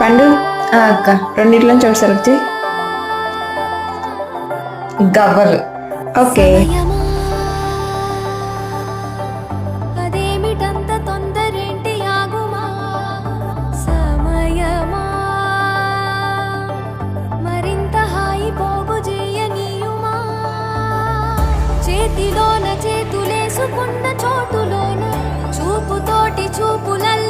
పండు ఆ, అక్క. రెండిట్లోంచి ఒకటి సెలెక్ట్ చేయి గవ్వలు. ఓకే. చేతిలోన చేతులేసుకున్న చోటులోన చూపుతోటి చూపులల్లుకున్న